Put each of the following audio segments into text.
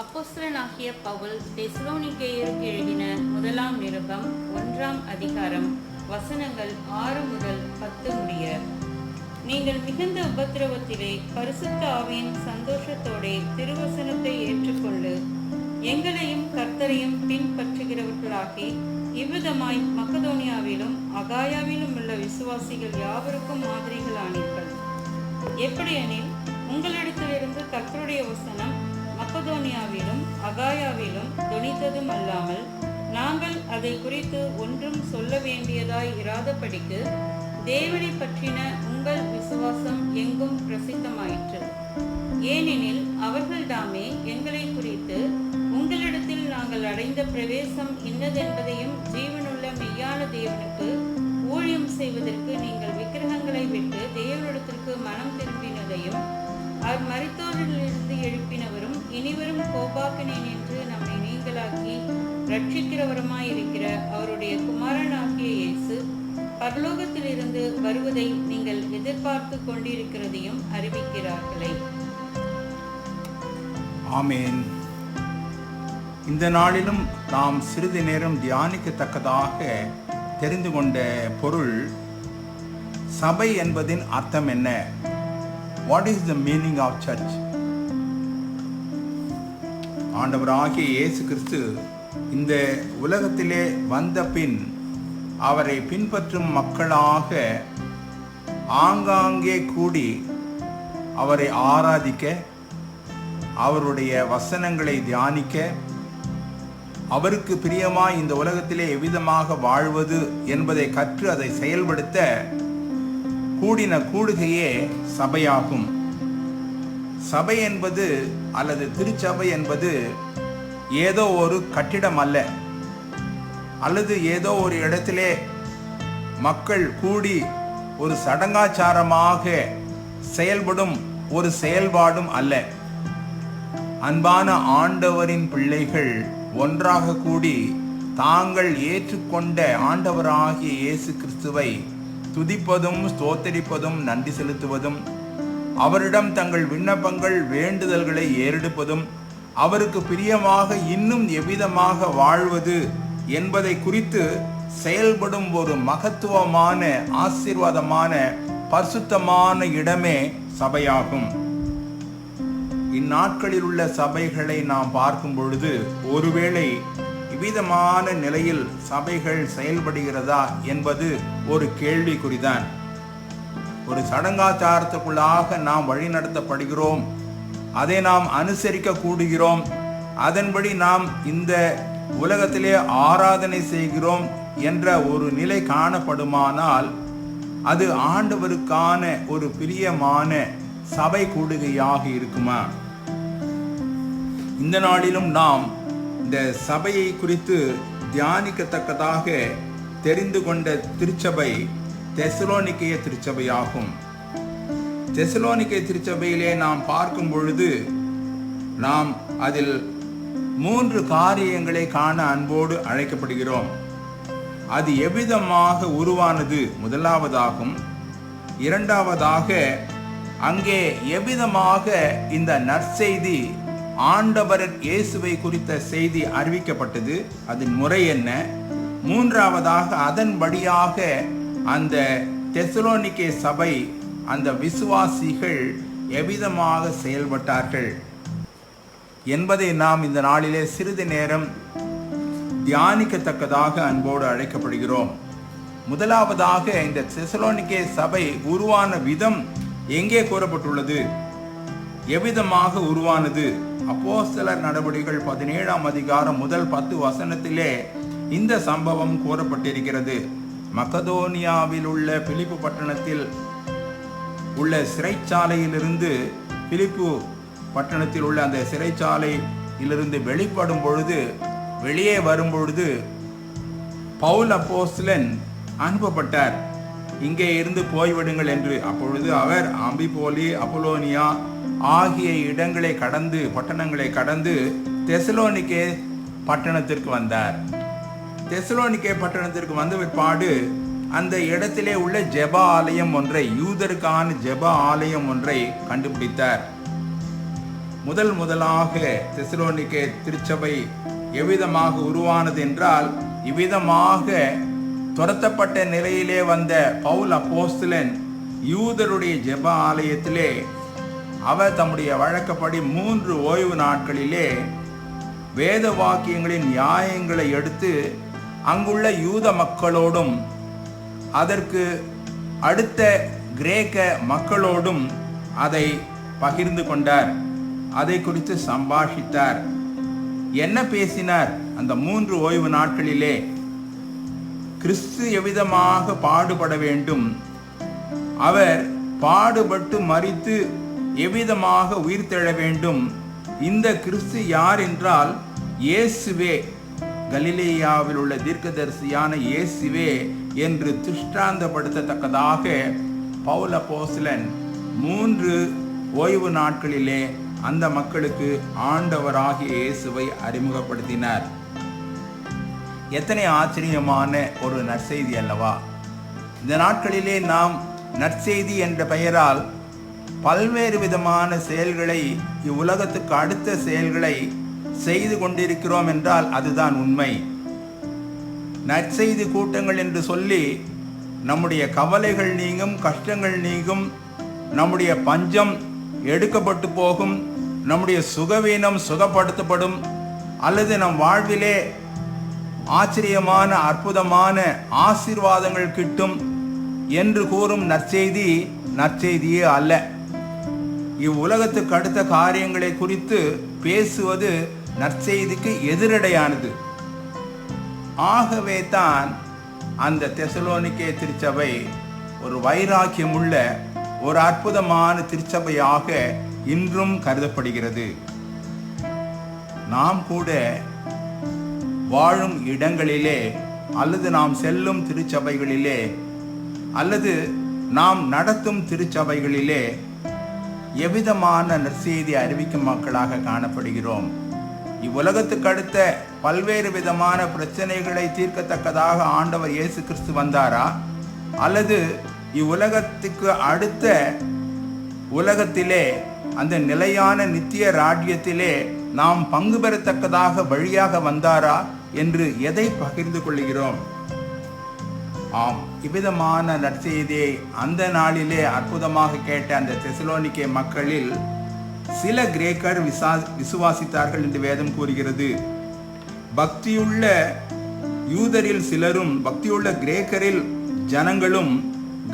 அப்போஸ்தலனாகிய பவுல் தெசலோனிக்கேயருக்கு எழுதின முதலாம் நிருபம் ஒன்றாம் அதிகாரம் வசனங்கள் ஆறு முதல் பத்து முடிய. நீங்கள் மிகுந்த உபத்திரவத்திலே பரிசுத்த ஆவியின் சந்தோஷத்தோடே திருவசனத்தை ஏற்றுக்கொண்டு எங்களையும் கர்த்தரையும் பின்பற்றுகிறவர்களாகி இவ்விதமாய் மக்கதோனியாவிலும் அகாயாவிலும் உள்ள விசுவாசிகள் யாவருக்கும் மாதிரிகளானீர்கள். எப்படியெனில் உங்களிடத்திலிருந்து கர்த்தருடைய வசனம் மக்கதோனியாவிலும் அகாயாவிலும் துணித்ததும் அல்லாமல் நாங்கள் அதை குறித்து ஒன்றும் சொல்ல வேண்டியதாய் இராதபடிக்கு தேவனை பற்றின உங்கள் விசுவாசம் எங்கும் பிரசித்தமாயிற்று. ஏனெனில் அவர்கள்தாமே எங்களை குறித்து உங்களிடத்தில் நாங்கள் அடைந்த பிரவேசம் இன்னதென்பதையும் ஜீவனுள்ள மெய்யான தேவனுக்கு ஊழியம் செய்வதற்கு நீங்கள் விக்கிரகங்களை விட்டு தேவனிடத்திற்கு மனம் திரும்பினதையும் அவர் மறித்தோரிலிருந்து எழுப்பினவரும் இனிவரும் கோபாக்கினேன் என்று நம்மை நீங்களாக்கி ரட்சிக்கிறவருமாயிருக்கிற அவருடைய குமாரனாகிய இயேசு பரலோகத்திலிருந்து வருவதை நீங்கள் எதிர்பார்த்து கொண்டிருக்கிறதையும் அறிவிக்கிறார்களே. ஆமேன். இந்த நாளிலும் நாம் சிறிது நேரம் தியானிக்கத்தக்கதாக தெரிந்து கொண்ட பொருள் சபை என்பதின் அர்த்தம் என்ன? What is the meaning of church ஆண்டவராகிய இயேசு கிறிஸ்து இந்த உலகத்திலே வந்த பின் அவரை பின்பற்றும் மக்களாக ஆங்காங்கே கூடி அவரை ஆராதிக்க அவருடைய வசனங்களை தியானிக்க அவருக்கு பிரியமாய் இந்த உலகத்திலே எவ்விதமாக வாழ்வது என்பதை கற்று அதை செயல்படுத்த கூடின கூடுகையே சபையாகும். சபை என்பது அல்லது திருச்சபை என்பது ஏதோ ஒரு கட்டிடம் அல்ல. அல்லது ஏதோ ஒரு இடத்திலே மக்கள் கூடி ஒரு சடங்காச்சாரமாக செயல்படும் ஒரு செயல்பாடும் அல்ல. அன்பான ஆண்டவரின் பிள்ளைகள் ஒன்றாக கூடி தாங்கள் ஏற்றுக்கொண்ட ஆண்டவராகிய இயேசு கிறிஸ்துவை துதிப்பதும் ஸ்தோத்தரிப்பதும் நன்றி செலுத்துவதும் அவரிடம் தங்கள் விண்ணப்பங்கள் வேண்டுதல்களை ஏறெடுப்பதும் அவருக்கு பிரியமாக இன்னும் எவ்விதமாக வாழ்வது என்பதை குறித்து செயல்படும் ஒரு மகத்துவமான ஆசீர்வாதமான பரிசுத்தமான இடமே சபையாகும். இந்நாட்களில் உள்ள சபைகளை நாம் பார்க்கும் பொழுது ஒருவேளை இவ்விதமான நிலையில் சபைகள் செயல்படுகிறதா என்பது ஒரு கேள்விக்குறிதான். ஒரு சடங்காச்சாரத்துக்குள்ளாக நாம் வழிநடத்தப்படுகிறோம் அதை நாம் அனுசரிக்க கூடுகிறோம். அதன்படி நாம் இந்த உலகத்திலே ஆராதனை செய்கிறோம் என்ற ஒரு நிலை காணப்படுமானால் அது ஆண்டவருக்கான ஒரு பிரியமான சபை கூடுகையாக இருக்குமா? இந்த நாளிலும் நாம் இந்த சபையை குறித்து தியானிக்கத்தக்கதாக தெரிந்து கொண்ட திருச்சபை தெசலோனிக்கைய திருச்சபையாகும். தெசலோனிக்கை திருச்சபையிலே நாம் பார்க்கும் பொழுது நாம் அதில் மூன்று காரியங்களை காண அன்போடு அழைக்கப்படுகிறோம். அது எவ்விதமாக உருவானது? முதலாவதாகும். இரண்டாவதாக அங்கே எவ்விதமாக இந்த நற்செய்தி ஆண்டவர் இயேசுவை குறித்த செய்தி அறிவிக்கப்பட்டது? அதன் முறை என்ன? மூன்றாவதாக அதன் வழியாக அந்த தெசலோனிக்கே சபை அந்த விசுவாசிகள் எவ்விதமாக செயல்பட்டார்கள் என்பதை நாம் இந்த நாளிலே சிறிது நேரம் தியானிக்கத்தக்கதாக அன்போடு அழைக்கப்படுகிறோம். முதலாவதாக இந்த தெசலோனிக்கே சபை உருவான விதம் எங்கே கூறப்பட்டுள்ளது? எவ்விதமாக உருவானது? அப்போஸ்தலர் நடவடிக்கைகள் பதினேழாம் அதிகாரம் முதல் பத்து வசனத்திலே இந்த சம்பவம் கூறப்பட்டிருக்கிறது. மக்கதோனியாவில் உள்ள பிலிப்பு பட்டணத்தில் உள்ள சிறைச்சாலையிலிருந்து பிலிப்பு பட்டணத்தில் உள்ள அந்த சிறைச்சாலையிலிருந்து வெளிப்படும் பொழுது வெளியே வரும்பொழுது பவுல் அப்போஸ்லன் அனுப்பப்பட்டார். இங்கே இருந்து போய்விடுங்கள் என்று. அப்பொழுது அவர் அம்பிபோலி அப்போலோனியா ஆகிய இடங்களை கடந்து பட்டணங்களை கடந்து தெசலோனிக்கே பட்டணத்திற்கு வந்தார். தெசலோனிக்கே பட்டணத்திற்கு வந்த பிற்பாடு அந்த இடத்திலே உள்ள ஜெப ஆலயம் ஒன்றை யூதருக்கான ஜெப ஆலயம் ஒன்றை கண்டுபிடித்தார். முதல் முதலாக தெசலோனிக்கே திருச்சபை எவ்விதமாக உருவானது என்றால் இவ்விதமாக துரத்தப்பட்ட நிலையிலே வந்த பவுல் அப்போஸ்தலன் யூதருடைய ஜெப ஆலயத்திலே அவர் தம்முடைய வழக்கப்படி மூன்று ஓய்வு நாட்களிலே வேத வாக்கியங்களின் நியாயங்களை எடுத்து அங்குள்ள யூத மக்களோடும் அதற்கு அடுத்த கிரேக்க மக்களோடும் அதை பகிர்ந்து கொண்டார். அதை குறித்து சம்பாஷித்தார். என்ன பேசினார்? அந்த மூன்று ஓய்வு நாட்களிலே கிறிஸ்து எவ்விதமாக பாடுபட வேண்டும்? அவர் பாடுபட்டு மறித்து எவ்விதமாக உயிர்த்தெழ வேண்டும்? இந்த கிறிஸ்து யார் என்றால் இயேசுவே. கலிலேயாவில் உள்ள தீர்க்கதரிசியான இயேசுவே என்று திருஷ்டாந்தப்படுத்தத்தக்கதாக பவுல போஸ்லன் மூன்று ஓய்வு நாட்களிலே அந்த மக்களுக்கு ஆண்டவராகிய இயேசுவை அறிமுகப்படுத்தினார். எத்தனை ஆச்சரியமான ஒரு நற்செய்தி அல்லவா. இந்த நாட்களிலே நாம் நற்செய்தி என்ற பெயரால் பல்வேறு விதமான செயல்களை இவ்வுலகத்துக்கு அடுத்த செயல்களை செய்து கொண்டிருக்கிறோம் என்றால் அதுதான் உண்மை. நற்செய்தி கூட்டங்கள் என்று சொல்லி நம்முடைய கவலைகள் நீங்கும் கஷ்டங்கள் நீங்கும் நம்முடைய பஞ்சம் எடுக்கப்பட்டு போகும் நம்முடைய சுகவீனம் சுகப்படுத்தப்படும் அல்லது நம் வாழ்விலே ஆச்சரியமான அற்புதமான ஆசீர்வாதங்கள் கிட்டும் என்று கூறும் நற்செய்தி நற்செய்தியே அல்ல. இவ்வுலகத்துக்கு அடுத்த காரியங்களை குறித்து பேசுவது நற்செய்திக்கு எதிரடையானது. ஆகவே தான் அந்த தெசலோனிக்கே திருச்சபை ஒரு வைராக்கியமுள்ள ஒரு அற்புதமான திருச்சபையாக இன்றும் கருதப்படுகிறது. நாம் கூட வாழும் இடங்களிலே அல்லது நாம் செல்லும் திருச்சபைகளிலே அல்லது நாம் நடத்தும் திருச்சபைகளிலே எவ்விதமான நற்செய்தி அறிவிக்கும் மக்களாக காணப்படுகிறோம். இவ்வுலகத்துக்கு அடுத்த பல்வேறு விதமான பிரச்சனைகளை தீர்க்கத்தக்கதாக ஆண்டவர் இயேசு கிறிஸ்து வந்தாரா? அல்லது இவ்வுலகத்துக்கு அடுத்த உலகத்திலே அந்த நிலையான நித்திய ராஜ்யத்திலே நாம் பங்கு பெறத்தக்கதாக வழியாக வந்தாரா என்று எதை பகிர்ந்து கொள்கிறோம்? ஆம் இவ்விதமான நற்செய்தியை அந்த நாளிலே அற்புதமாக கேட்ட அந்த தெசலோனிக்கே மக்களில் சில கிரேக்கர் விசா விசுவாசித்தார்கள் என்று வேதம் கூறுகிறது. பக்தியுள்ள யூதரில் சிலரும் பக்தியுள்ள கிரேக்கரில் ஜனங்களும்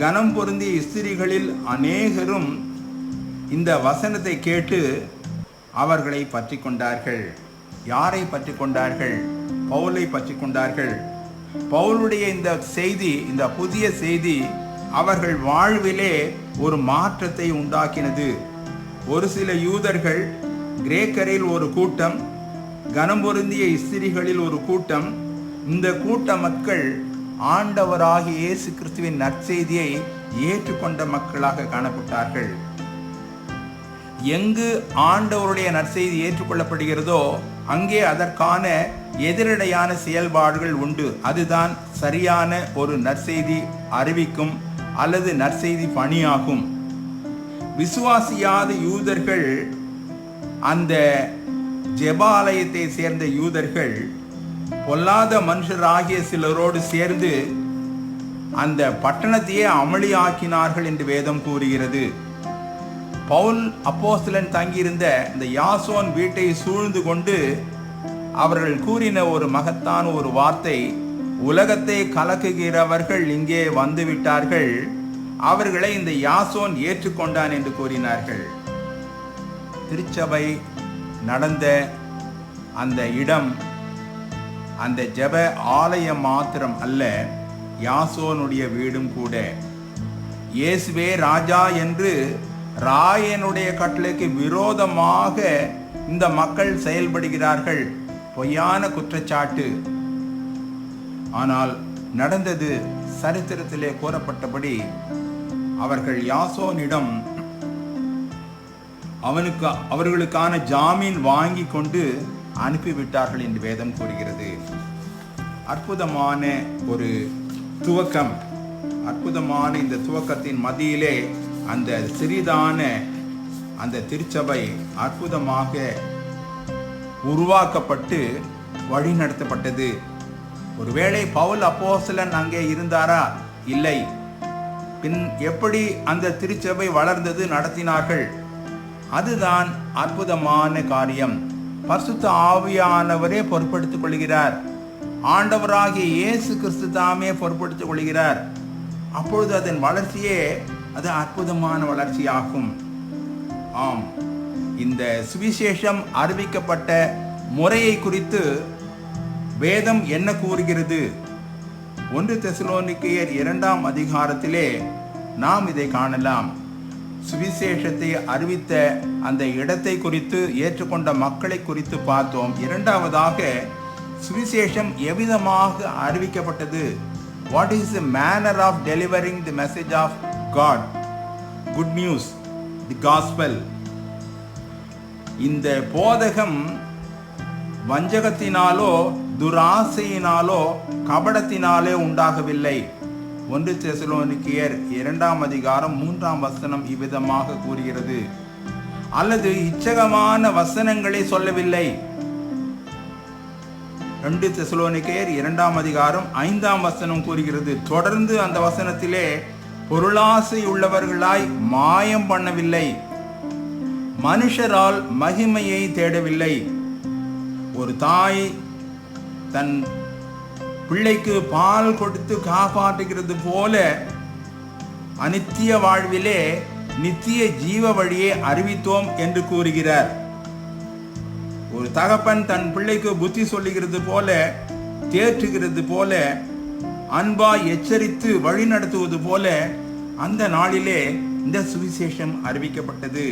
கனம் பொருந்திய ஸ்திரிகளில் அநேகரும் இந்த வசனத்தை கேட்டு அவர்களை பற்றி கொண்டார்கள். யாரை பற்றி கொண்டார்கள்? பவுலை பற்றி கொண்டார்கள். பவுலுடைய இந்த செய்தி இந்த புதிய செய்தி அவர்கள் வாழ்விலே ஒரு மாற்றத்தை உண்டாக்கினது. ஒரு சில யூதர்கள் கிரேக்கரில் ஒரு கூட்டம் கனம் பொருந்திய இஸ்திரிகளில் ஒரு கூட்டம். இந்த கூட்ட மக்கள் ஆண்டவராகிய இயேசு கிறிஸ்துவின் நற்செய்தியை ஏற்றுக்கொண்ட மக்களாக காணப்பட்டார்கள். எங்கு ஆண்டவருடைய நற்செய்தி ஏற்றுக்கொள்ளப்படுகிறதோ அங்கே அதற்கான எதிரடையான செயல்பாடுகள் உண்டு. அதுதான் சரியான ஒரு நற்செய்தி அறிவிக்கும் அல்லது நற்செய்தி பணியாகும். விசுவாசியாத யூதர்கள் அந்த ஜெபாலயத்தை சேர்ந்த யூதர்கள் பொல்லாத மனுஷராகிய சிலரோடு சேர்ந்து அந்த பட்டணத்தையே அமளியாக்கினார்கள் என்று வேதம் கூறுகிறது. பவுல் அப்போஸ்தலன் தங்கியிருந்த இந்த யாசோன் வீட்டை சூழ்ந்து கொண்டு அவர்கள் கூறின ஒரு மகத்தான ஒரு வார்த்தை உலகத்தை கலக்குகிறவர்கள் இங்கே வந்துவிட்டார்கள் அவர்களை இந்த யாசோன் ஏற்றுக்கொண்டான் என்று கூறினார்கள். திருச்சபை நடந்த அந்த இடம் அந்த ஜெப ஆலயம் மாத்திரம் அல்ல யாசோனுடைய வீடும் கூட. இயேசுவே ராஜா என்று ராயனுடைய கட்டளைக்கு விரோதமாக இந்த மக்கள் செயல்படுகிறார்கள். பொய்யான குற்றச்சாட்டு. ஆனால் நடந்தது சரித்திரத்திலே கூறப்பட்டபடி அவர்கள் யாசோனிடம் அவனுக்கு அவர்களுக்கான ஜாமீன் வாங்கி கொண்டு அனுப்பிவிட்டார்கள் என்று வேதம் கூறுகிறது. அற்புதமான ஒரு துவக்கம். அற்புதமான இந்த துவக்கத்தின் மத்தியிலே அந்த சிறிதான அந்த திருச்சபை அற்புதமாக உருவாக்கப்பட்டு வழிநடத்தப்பட்டது. ஒருவேளை பவுல் அப்போசலன் அங்கே இருந்தாரா? இல்லை. பின் எப்படி அந்த திருச்சபை வளர்ந்தது நடத்தினார்கள்? அதுதான் அற்புதமான காரியம். பரிசுத்த ஆவியானவரே பொறுப்படுத்திக் கொள்கிறார். ஆண்டவராகிய இயேசு கிறிஸ்து தாமே பொறுப்படுத்திக் கொள்கிறார். அப்பொழுது அதன் வளர்ச்சியே அது அற்புதமான வளர்ச்சியாகும். ஆம். இந்த சுவிசேஷம் அறிவிக்கப்பட்ட முறையை குறித்து வேதம் என்ன கூறுகிறது? ஒன்று தெசலோனிக்கையர் இரண்டாம் அதிகாரத்திலே நாம் இதை காணலாம். சுவிசேஷத்தை அறிவித்த அந்த இடத்தை குறித்து ஏற்றுக்கொண்ட மக்களை குறித்து பார்த்தோம். இரண்டாவதாக சுவிசேஷம் எவ்விதமாக அறிவிக்கப்பட்டது? What is the manner of delivering the message of God good news the gospel இந்த போதகம் வஞ்சகத்தினாலோ துராசையினாலோ கபடத்தினாலே உண்டாகவில்லை. ஒன்று தெசலோனிக்கியர் இரண்டாம் அதிகாரம் மூன்றாம் வசனம் இவ்விதமாக கூறுகிறது. அல்லது இச்சகமான வசனங்களை சொல்லவில்லை. ரெண்டு தெசலோனிக்கேயர் இரண்டாம் அதிகாரம் ஐந்தாம் வசனம் கூறுகிறது. தொடர்ந்து அந்த வசனத்திலே பொருளாசை உள்ளவர்களாய் மாயம் பண்ணவில்லை. மனுஷரால் மகிமையை தேடவில்லை. ஒரு தாய் தன் பிள்ளைக்கு பால் கொடுத்து காப்பாற்றுகிறது போல அனித்திய வாழ்விலே நித்திய ஜீவ வழியை அறிவித்தோம் என்று கூறுகிறார். ஒரு தகப்பன் தன் பிள்ளைக்கு புத்தி சொல்லுகிறது போல தேற்றுகிறது போல அன்பாய் எச்சரித்து வழி நடத்துவது போல அந்த நாளிலே இந்த சுவிசேஷம் அறிவிக்கப்பட்டது.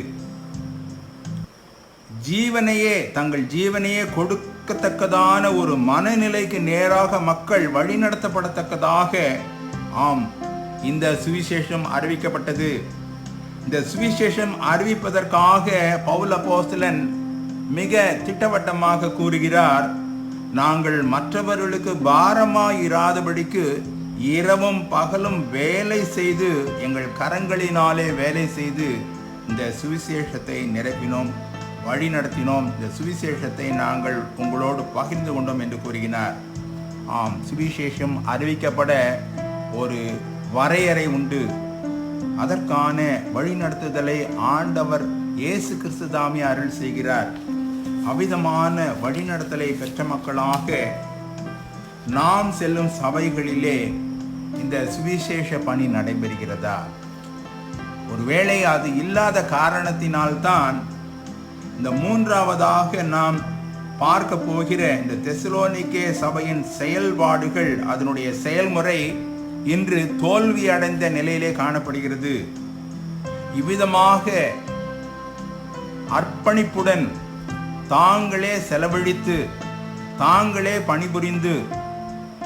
ஜீவனையே தங்கள் ஜீவனையே கொடுக்கத்தக்கதான ஒரு மனநிலைக்கு நேராக மக்கள் வழிநடத்தப்படத்தக்கதாக ஆம் இந்த சுவிசேஷம் அறிவிக்கப்பட்டது. இந்த சுவிசேஷம் அறிவிப்பதற்காக பவுல அப்போஸ்தலன் மிக திட்டவட்டமாக கூறுகிறார் நாங்கள் மற்றவர்களுக்கு பாரமாயிராதபடிக்கு இரவும் பகலும் வேலை செய்து எங்கள் கரங்களினாலே வேலை செய்து இந்த சுவிசேஷத்தை நிரப்பினோம். வழி நடத்தினோம். இந்த சுவிசேஷத்தை நாங்கள் உங்களோடு பகிர்ந்து கொண்டோம் என்று கூறுகிறார். ஆம் சுவிசேஷம் அறிவிக்கப்பட ஒரு வரையறை உண்டு. அதற்கான வழிநடத்துதலை ஆண்டவர் இயேசு கிறிஸ்து தாமே அருள் செய்கிறார். அவ்விதமான வழிநடத்தலை பெற்ற மக்களாக நாம் செல்லும் சபைகளிலே இந்த சுவிசேஷ பணி நடைபெறுகிறதா? ஒருவேளை அது இல்லாத காரணத்தினால்தான் இந்த மூன்றாவதாக நாம் பார்க்க போகிற இந்த தெசலோனிக்கே சபையின் செயல்பாடுகள் அதனுடைய செயல்முறை இன்று தோல்வி அடைந்த நிலையிலே காணப்படுகிறது. இவ்விதமாக அர்ப்பணிப்புடன் தாங்களே செலவழித்து தாங்களே பணிபுரிந்து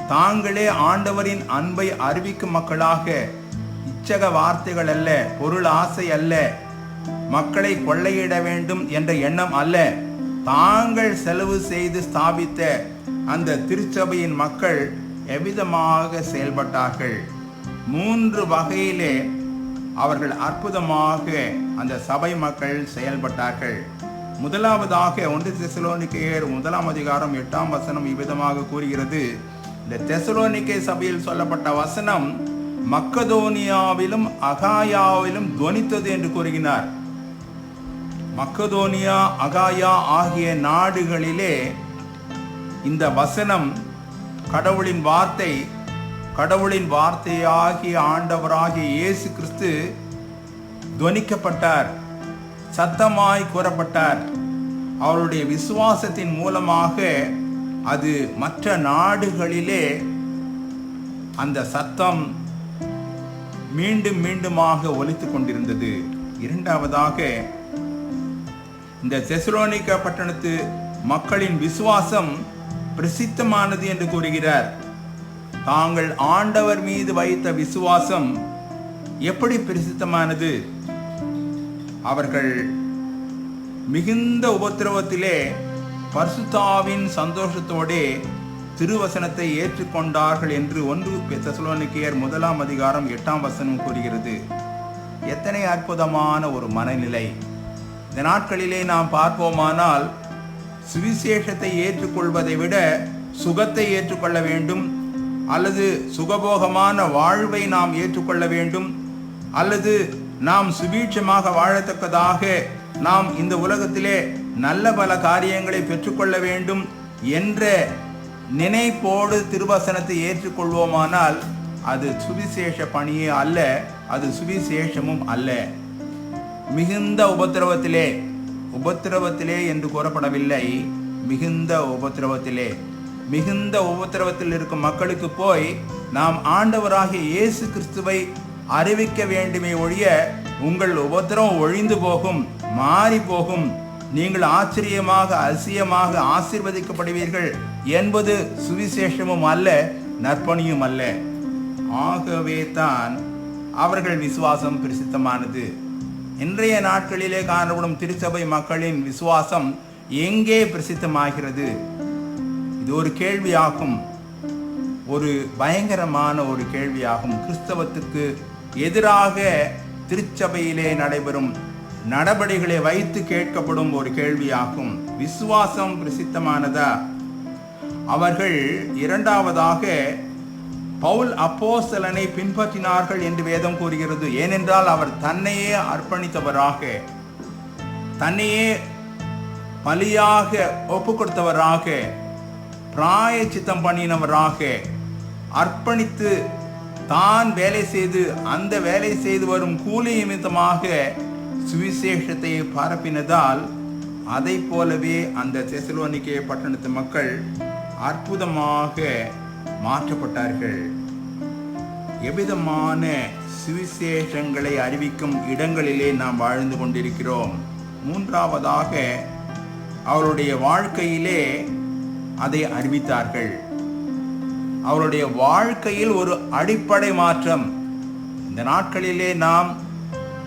தாங்களே ஆண்டவரின் அன்பை அறிவிக்கும் மக்களாக இச்சக வார்த்தைகள் அல்ல பொருள் ஆசை அல்ல மக்களை கொள்ளையிட வேண்டும் என்ற எண்ணம் அல்ல. தாங்கள் செலவு செய்து ஸ்தாபித்த அந்த திருச்சபையின் மக்கள் எவ்விதமாக செயல்பட்டார்கள்? மூன்று வகையிலே அவர்கள் அற்புதமாக அந்த சபை மக்கள் செயல்பட்டார்கள். முதலாவதாக ஒன்று தெசலோனிக்கையர் முதலாம் அதிகாரம் எட்டாம் வசனம் இவ்விதமாக கூறுகிறது. இந்த தெசலோனிக்கை சபையில் சொல்லப்பட்ட வசனம் மக்கதோனியாவிலும் அகாயாவிலும் துவனித்தது என்று கூறுகிறார். மக்கதோனியா அகாயா ஆகிய நாடுகளிலே இந்த வசனம் கடவுளின் வார்த்தை கடவுளின் வார்த்தையாகிய ஆண்டவராகிய இயேசு கிறிஸ்து துவனிக்கப்பட்டார் சத்தமாய் கூறப்பட்டார். அவருடைய விசுவாசத்தின் மூலமாக அது மற்ற நாடுகளிலே அந்த சத்தம் மீண்டும் மீண்டுமாக ஒலித்து கொண்டிருந்தது. இரண்டாவதாக இந்த தெசலோனிக்கா பட்டணத்து மக்களின் விசுவாசம் பிரசித்தமானது என்று கூறுகிறார். தாங்கள் ஆண்டவர் மீது வைத்த விசுவாசம் எப்படி பிரசித்தமானது? அவர்கள் மிகுந்த உபத்திரவத்திலே பர்சுத்தாவின் சந்தோஷத்தோடே திருவசனத்தை ஏற்றுக்கொண்டார்கள் என்று ஒன்று தெசலோனிக்கேயர் முதலாம் அதிகாரம் எட்டாம் வசனம் கூறுகிறது. எத்தனை அற்புதமான ஒரு மனநிலை. இந்த நாட்களிலே நாம் பார்ப்போமானால் சுவிசேஷத்தை ஏற்றுக்கொள்வதை விட சுகத்தை ஏற்றுக்கொள்ள வேண்டும் அல்லது சுகபோகமான வாழ்வை நாம் ஏற்றுக்கொள்ள வேண்டும் அல்லது நாம் சுபீட்சமாக வாழத்தக்கதாக நாம் இந்த உலகத்திலே நல்ல பல காரியங்களை பெற்றுக்கொள்ள வேண்டும் என்ற நினைப்போடு திருவசனத்தை ஏற்றுக்கொள்வோமானால் அது சுவிசேஷ பணியே அல்ல அது சுவிசேஷமும் அல்ல. மிகுந்த உபத்திரவத்திலே உபத்திரவத்திலே என்று கூறப்படவில்லை. மிகுந்த உபத்திரவத்திலே. மிகுந்த உபத்திரவத்தில் இருக்கும் மக்களுக்கு போய் நாம் ஆண்டவராகிய இயேசு கிறிஸ்துவை அறிவிக்க வேண்டுமே ஒழிய உங்கள் உபத்திரவம் ஒழிந்து போகும் மாறி போகும். நீங்கள் ஆச்சரியமாக அதிசயமாக ஆசிர்வதிக்கப்படுவீர்கள் என்பது சுவிசேஷமும் அல்ல நற்பணியும் அல்ல. ஆகவே தான் அவர்கள் விசுவாசம் பிரசித்தமானது. இன்றைய நாட்களிலே காணப்படும் திருச்சபை மக்களின் விசுவாசம் எங்கே பிரசித்தமாகிறது? இது ஒரு கேள்வியாகும். ஒரு பயங்கரமான ஒரு கேள்வியாகும். கிறிஸ்தவத்துக்கு எதிராக திருச்சபையிலே நடைபெறும் நடபடிகளை வைத்து கேட்கப்படும் ஒரு கேள்வியாகும். விசுவாசம் பிரசித்தமானதா? அவர்கள் இரண்டாவதாக பவுல் அப்போஸ்தலனை பின்பற்றினார்கள் என்று வேதம் கூறுகிறது. ஏனென்றால் அவர் தன்னையே அர்ப்பணித்தவராக தன்னையே பலியாக ஒப்பு கொடுத்தவராக பிராய சித்தம் பண்ணினவராக அர்ப்பணித்து தான் வேலை செய்து அந்த வேலை செய்து வரும் கூலி நிமித்தமாக சுவிசேஷத்தை பரப்பினதால் அதை போலவே அந்த செசலோனிக்கே பட்டணத்து மக்கள் அற்புதமாக மாற்றப்பட்டார்கள். எவ்விதமான சுவிசேஷங்களை அறிவிக்கும் இடங்களிலே நாம் வாழ்ந்து கொண்டிருக்கிறோம். மூன்றாவதாக அவருடைய வாழ்க்கையிலே அதை அறிவித்தார்கள். அவருடைய வாழ்க்கையில் ஒரு அடிப்படை மாற்றம். இந்த நாட்களிலே நாம்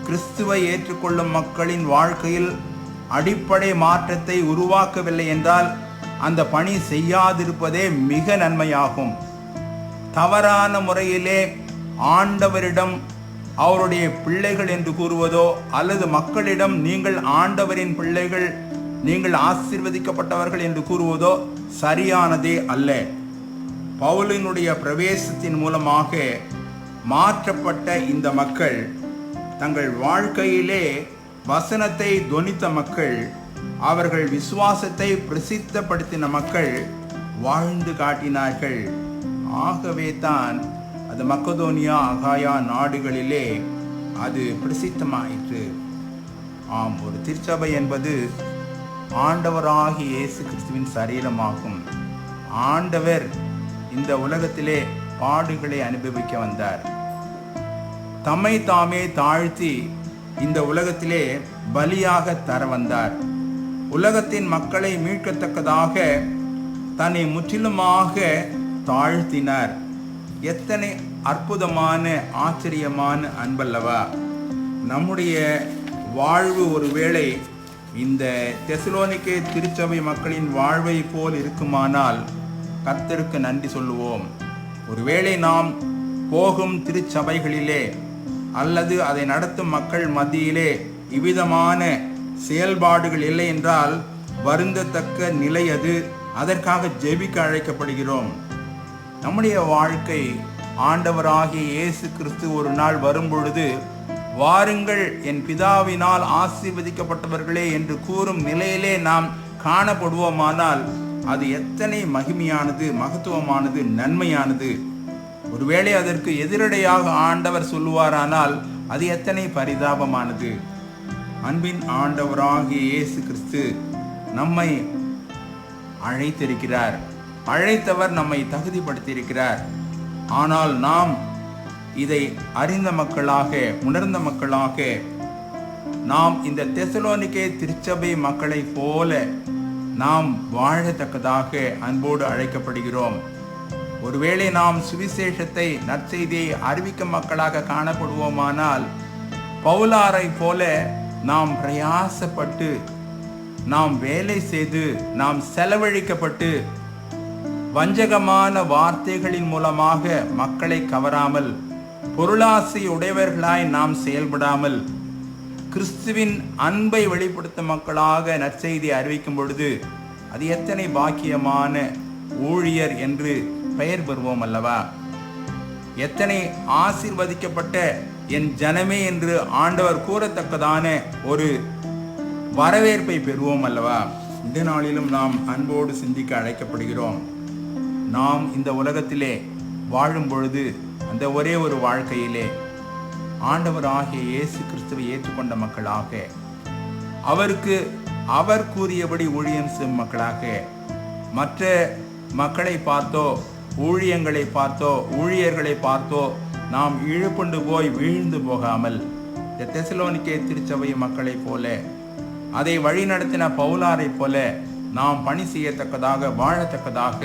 கிறிஸ்துவை ஏற்றுக்கொள்ளும் மக்களின் வாழ்க்கையில் அடிப்படை மாற்றத்தை உருவாக்கவில்லை என்றால் அந்த பணி செய்யாதிருப்பதே மிக நன்மையாகும். தவறான முறையிலே ஆண்டவரிடம் அவருடைய பிள்ளைகள் என்று கூறுவதோ அல்லது மக்களிடம் நீங்கள் ஆண்டவரின் பிள்ளைகள் நீங்கள் ஆசிர்வதிக்கப்பட்டவர்கள் என்று கூறுவதோ சரியானதே அல்ல. பவுலினுடைய பிரவேசத்தின் மூலமாக மாற்றப்பட்ட இந்த மக்கள் தங்கள் வாழ்க்கையிலே வசனத்தை தொனித்த மக்கள் அவர்கள் விசுவாசத்தை பிரசித்தப்படுத்தின மக்கள் வாழ்ந்து காட்டினார்கள். ஆகவே தான் அது மக்கதோனியா அகாயா நாடுகளிலே அது பிரசித்தமாயிற்று. ஆம் ஒரு திருச்சபை என்பது ஆண்டவராகி இயேசு கிறிஸ்துவின் சரீரமாகும். ஆண்டவர் இந்த உலகத்திலே பாடுகளை அனுபவிக்க வந்தார். தம்மை தாமே தாழ்த்தி இந்த உலகத்திலே பலியாக தர வந்தார். உலகத்தின் மக்களை மீட்கத்தக்கதாக தன்னை முற்றிலுமாக தாழ்த்தினார். எத்தனை அற்புதமான ஆச்சரியமான அன்பல்லவா. நம்முடைய வாழ்வு ஒருவேளை இந்த தெசலோனிக்கே திருச்சபை மக்களின் வாழ்வை போல் இருக்குமானால் கர்த்தருக்கு நன்றி சொல்லுவோம். ஒருவேளை நாம் போகும் திருச்சபைகளிலே அல்லது அதை நடத்தும் மக்கள் மத்தியிலே இவ்விதமான செயல்பாடுகள் இல்லை என்றால் வருந்தத்தக்க நிலை அது. அதற்காக ஜெபிக்க அழைக்கப்படுகிறோம். நம்முடைய வாழ்க்கை ஆண்டவராகிய இயேசு கிறிஸ்து ஒரு நாள் வரும்பொழுது வாருங்கள் என் பிதாவினால் ஆசீர்வதிக்கப்பட்டவர்களே என்று கூறும் நிலையிலே நாம் காணப்படுவோமானால் அது எத்தனை மகிமையானது மகத்துவமானது நன்மையானது. ஒருவேளை அதற்கு எதிரடையாக ஆண்டவர் சொல்லுவாரானால் அது எத்தனை பரிதாபமானது. அன்பின் ஆண்டவராகிய இயேசு கிறிஸ்து நம்மை அழைத்திருக்கிறார். அழைத்தவர் நம்மை தகுதிப்படுத்தியிருக்கிறார். ஆனால் நாம் இதை அறிந்த மக்களாக உணர்ந்த மக்களாக நாம் இந்த தெசலோனிக்கே திருச்சபை மக்களைப் போல நாம் வாழத்தக்கதாக அன்போடு அழைக்கப்படுகிறோம். ஒருவேளை நாம் சுவிசேஷத்தை நற்செய்தியை அறிவிக்கும் மக்களாக காணப்படுவோமானால் பவுலாரை போல நாம் பிரயாசப்பட்டு நாம் வேலை செய்து நாம் செலவழிக்கப்பட்டு வஞ்சகமான வார்த்தைகளின் மூலமாக மக்களை கவராமல் பொருளாசை உடையவர்களாய் நாம் செயல்படாமல் கிறிஸ்துவின் அன்பை வெளிப்படுத்தும் மக்களாக நற்செய்தி அறிவிக்கும் பொழுது அது எத்தனை பாக்கியமான ஊழியர் என்று பெயர் பெறுவோம் அல்லவா? எத்தனை ஆசிர்வதிக்கப்பட்ட என் ஜனமே என்று ஆண்டவர் கூறத்தக்கதான ஒரு வரவேற்பை பெறுவோம் அல்லவா? இந்த நாளிலும் நாம் அன்போடு சிந்திக்க அழைக்கப்படுகிறோம். நாம் இந்த உலகத்திலே வாழும் பொழுது அந்த ஒரே ஒரு வாழ்க்கையிலே ஆண்டவர் ஆகிய இயேசு கிறிஸ்துவை ஏற்றுக்கொண்ட மக்களாக அவருக்கு அவர் கூறியபடி ஊழியம் செய்யும் மக்களாக மற்ற மக்களை பார்த்தோ ஊழியங்களை பார்த்தோ ஊழியர்களை பார்த்தோ நாம் இழுப்புண்டு போய் வீழ்ந்து போகாமல் இந்த தெசலோனிக்கே திருச்சபை மக்களைப் போல அதை வழிநடத்தின பவுலாரைப் போல நாம் பணி செய்யத்தக்கதாக வாழத்தக்கதாக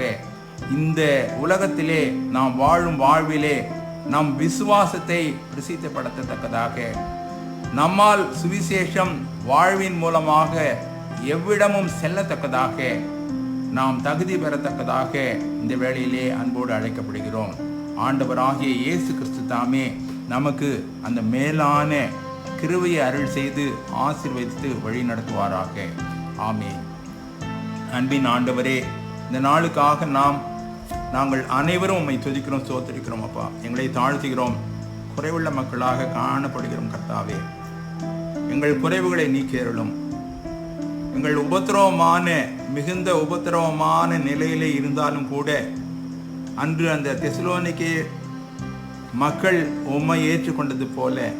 இந்த உலகத்திலே நாம் வாழும் வாழ்விலே நம் விசுவாசத்தை பிரசித்தப்படுத்தத்தக்கதாக. நம்மால் சுவிசேஷம் வாழ்வின் மூலமாக எவ்விடமும் செல்லத்தக்கதாக. நாம் தகுதி பெறத்தக்கதாக இந்த வேளையிலே அன்போடு அழைக்கப்படுகிறோம். ஆண்டவராகிய இயேசு கிறிஸ்து தாமே நமக்கு அந்த மேலான கிருவையை அருள் செய்து ஆசிர்வதித்து வழி நடத்துவாராக ஆமே அன்பின் ஆண்டவரே இந்த நாளுக்காக நாம் நாங்கள் அனைவரும் உம்மை துதிக்கிறோம் சோத்தரிக்கிறோம் அப்பா. எங்களை தாழ்த்துகிறோம். குறைவுள்ள மக்களாக காணப்படுகிறோம் கர்த்தாவே. எங்கள் குறைவுகளை நீக்கியருளும் எங்கள் உபத்திரவமான மிகுந்த உபத்திரவமான நிலையிலே இருந்தாலும் கூட அன்று அந்த தெசலோனிக்கே மக்கள் உம்மை ஏற்றுக்கொண்டது போல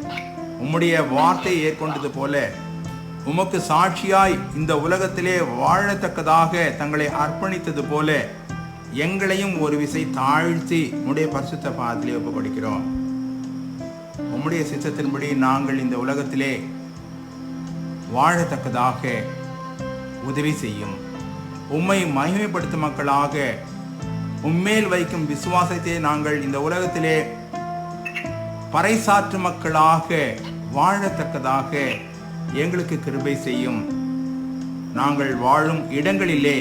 உம்முடைய வார்த்தையை ஏற்கொண்டது போல உமக்கு சாட்சியாய் இந்த உலகத்திலே வாழத்தக்கதாக தங்களை அர்ப்பணித்தது போல எங்களையும் ஒரு விசை தாழ்த்தி உடைய பரிசுத்த பாதத்திலே ஒப்பு கொடுக்கிறோம் உம்முடைய சித்தத்தின்படி நாங்கள் இந்த உலகத்திலே வாழத்தக்கதாக உதவி செய்யும். உம்மை மகிமைப்படுத்தும் மக்களாக உம்மேல் வைக்கும் விசுவாசத்தை நாங்கள் இந்த உலகத்திலே பறைசாற்று மக்களாக வாழத்தக்கதாக எங்களுக்கு கிருபை செய்யும். நாங்கள் வாழும் இடங்களிலே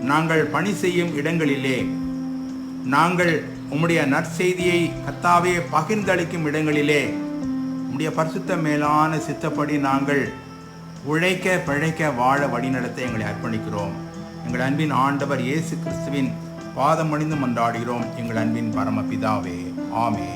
நாங்கள் பணி செய்யும் இடங்களிலே நாங்கள் உம்முடைய நற்செய்தியை கத்தாவே பகிர்ந்தளிக்கும் இடங்களிலே உம்முடைய பரிசுத்த மேலான சித்தப்படி நாங்கள் உழைக்க பிழைக்க வாழ வழிநடத்த எங்களை அர்ப்பணிக்கிறோம். எங்கள் அன்பின் ஆண்டவர் இயேசு கிறிஸ்துவின் பாதம் அணிந்து மன்றாடுகிறோம். எங்கள் அன்பின் பரமபிதாவே. ஆமே